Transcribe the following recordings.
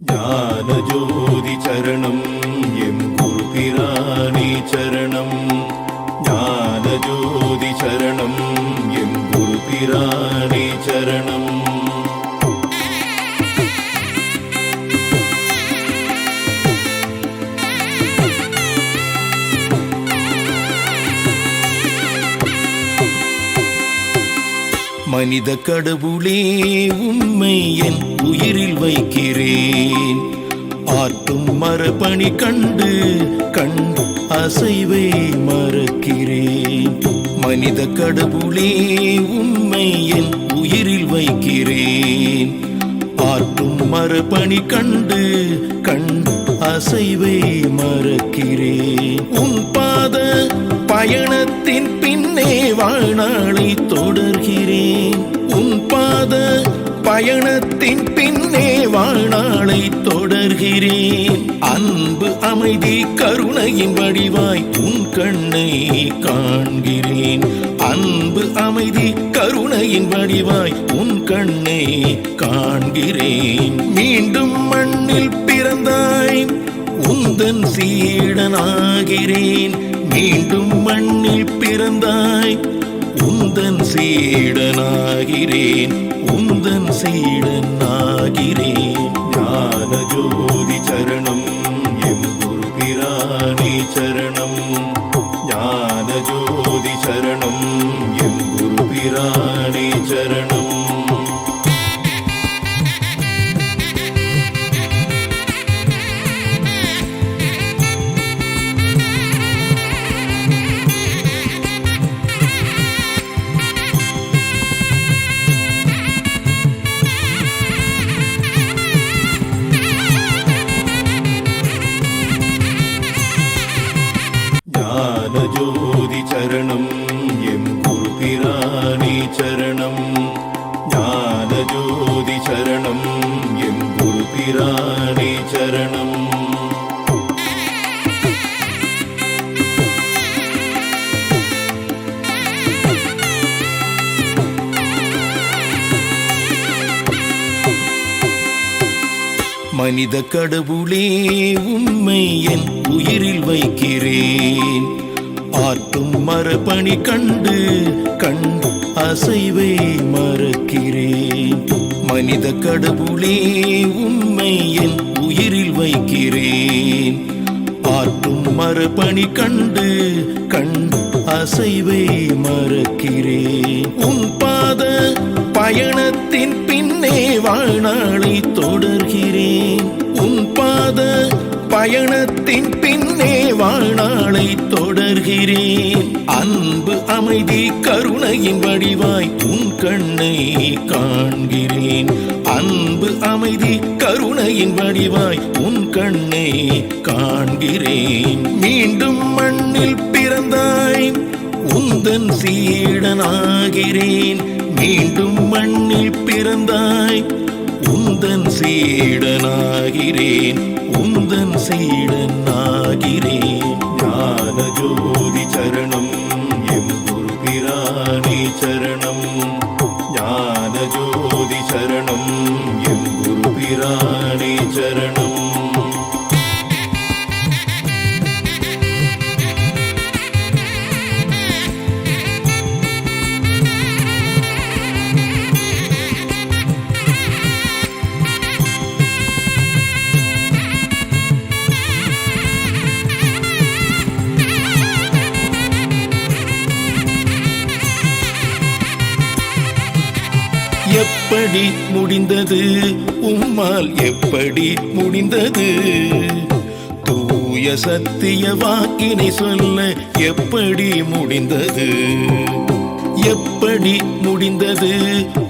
ஞானஜோதி சரணம் எம் குரு பிராணி சரணம். ஞானஜோதி சரணம் எம் குரு பிராணி மனித கடவுளே உண்மை என் உயிரில் வைக்கிறேன். ஆற்றும் மரபணி கண்டு கண்டு அசைவை மறக்கிறேன். மனித கடவுளே உண்மை என் உயிரில் வைக்கிறேன். ஆற்றும் மரபணி கண்டு கண்டு அசைவை மறக்கிறேன். உன் பாத பயணத்தின் பின்னே வாழ்நாளை தொடர்கிறேன். உன் பாத பயணத்தின் பின்னே வாழ்நாளை தொடர்கிறேன். அன்பு அமைதி கருணையின் வடிவாய் உன் கண்ணை காண்கிறேன். அன்பு அமைதி கருணையின் வடிவாய் உன் கண்ணை காண்கிறேன். மீண்டும் மண்ணில் உந்தன் சீடனாகிறேன். மீண்டும் மண்ணில் பிறந்தாய் உந்தன் சீடனாகிறேன். உந்தன் சீடனாகிறேன். ஞான ஜோதி சரணம் எம் குரு பிராணி சரணம். ஞான ஜோதி சரணம். மனித கடவுளே உண்மை என் உயிரில் வைக்கிறேன். ஆற்றும் மரபணி கண்டு கண்டு அசைவை மறக்கிறேன். மனித கடவுளே உண்மை என் உயிரில் வைக்கிறேன். ஆற்றும் மறுபணி கண்டு கண்டு அசைவை மறக்கிறேன் உன் பாத பயணத்தின் பின்னே வாழ்நாளை தொடர்கிறேன் உன் பாத பயணத்தின் பின்னே வாழ்நாளை தொடர்கிறேன் அன்பு அமைதி கருணையின் வடிவாய் உன் கண்ணை காண்கிறேன். அன்பு அமைதி கருணையின் வடிவாய் உன் கண்ணை காண்கிறேன். மீண்டும் மண்ணில் பிறந்தாய் உந்தன் சீடனாகிறேன். மீண்டும் மண்ணில் பிறந்தாய் உந்தன் சீடனாகிறேன். உந்தன் சீடனாகிறேன். ஞான ஜோதி சரணம் எம் குரு பிராணி சரணம். ஞான ஜோதி சரணம் எம் குரு பிராணி எப்படி முடிந்தது? உம்மால் எப்படி முடிந்தது? தூய சத்திய வாக்கினை சொல்ல எப்படி முடிந்தது? எப்படி முடிந்தது?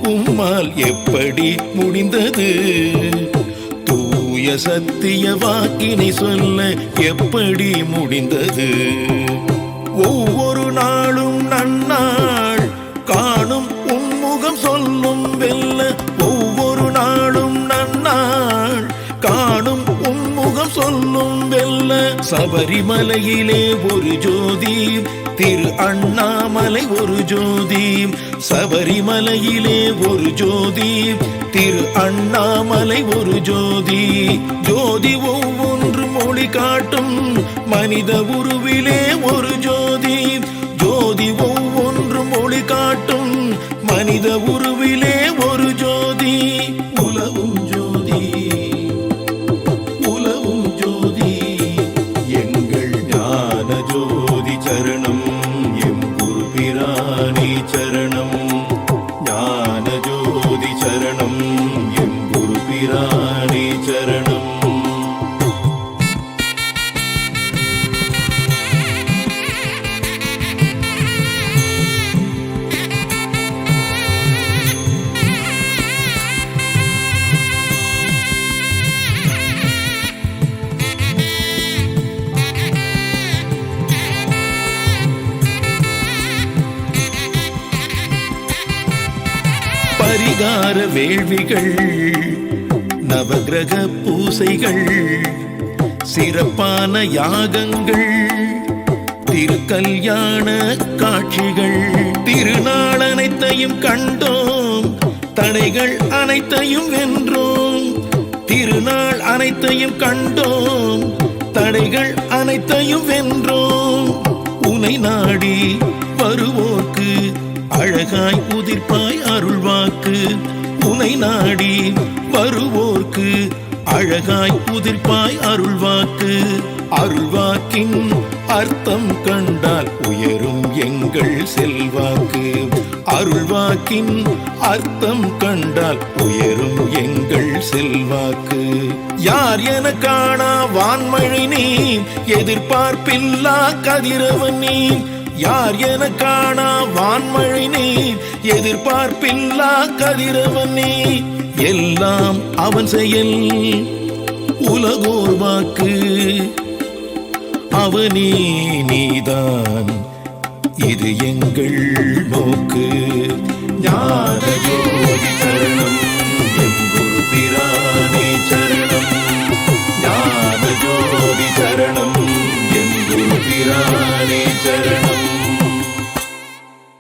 உம்மால் எப்படி முடிந்தது? தூய சத்திய வாக்கினை சொல்ல எப்படி முடிந்தது? ஒவ்வொரு சபரிமலையிலே ஒரு ஜோதி திரு அண்ணாமலை ஒரு ஜோதி சபரிமலையிலே ஒரு ஜோதி திரு அண்ணாமலை ஒரு ஜோதி ஜோதி ஒவ்வொன்று மொழி காட்டும் மனித உருவிலே ஒரு ஜோதி ஜோதி ஒவ்வொன்று மொழி காட்டும் மனித உரு ஞான பரிகார வேள்விகள் நவகிரக பூசைகள் சிறப்பான யாகங்கள் திருக்கல்யாண காட்சிகள். திருநாள் அனைத்தையும் கண்டோம் தடைகள் அனைத்தையும் வென்றோம். திருநாள் அனைத்தையும் கண்டோம் தடைகள் அனைத்தையும் வென்றோம். உனை நாடி வருவோர்க்கு அழகாய் உதிர்ப்பாய் அருள்வாக்கு. உனை நாடி வருவோர்க்கு அழகாய் உதிர்ப்பாய் அருள்வாக்கு. அருள்வாக்கின் அர்த்தம் கண்டால் உயரும் எங்கள் செல்வாக்கு. அருள்வாக்கின் அர்த்தம் கண்டால் உயரும் எங்கள் செல்வாக்கு. யார் என காணா வான்மழை நீ எதிர்பார்ப்பில்லா கதிரவன் நீ யார் என காணா வான்மழை நீ எதிர்பார்ப்பில்லா கதிரவன் நீ எல்லாம் அவன் செயல். உலகோர் வாக்கு. அவனே நீதான். இது எங்கள் நோக்கு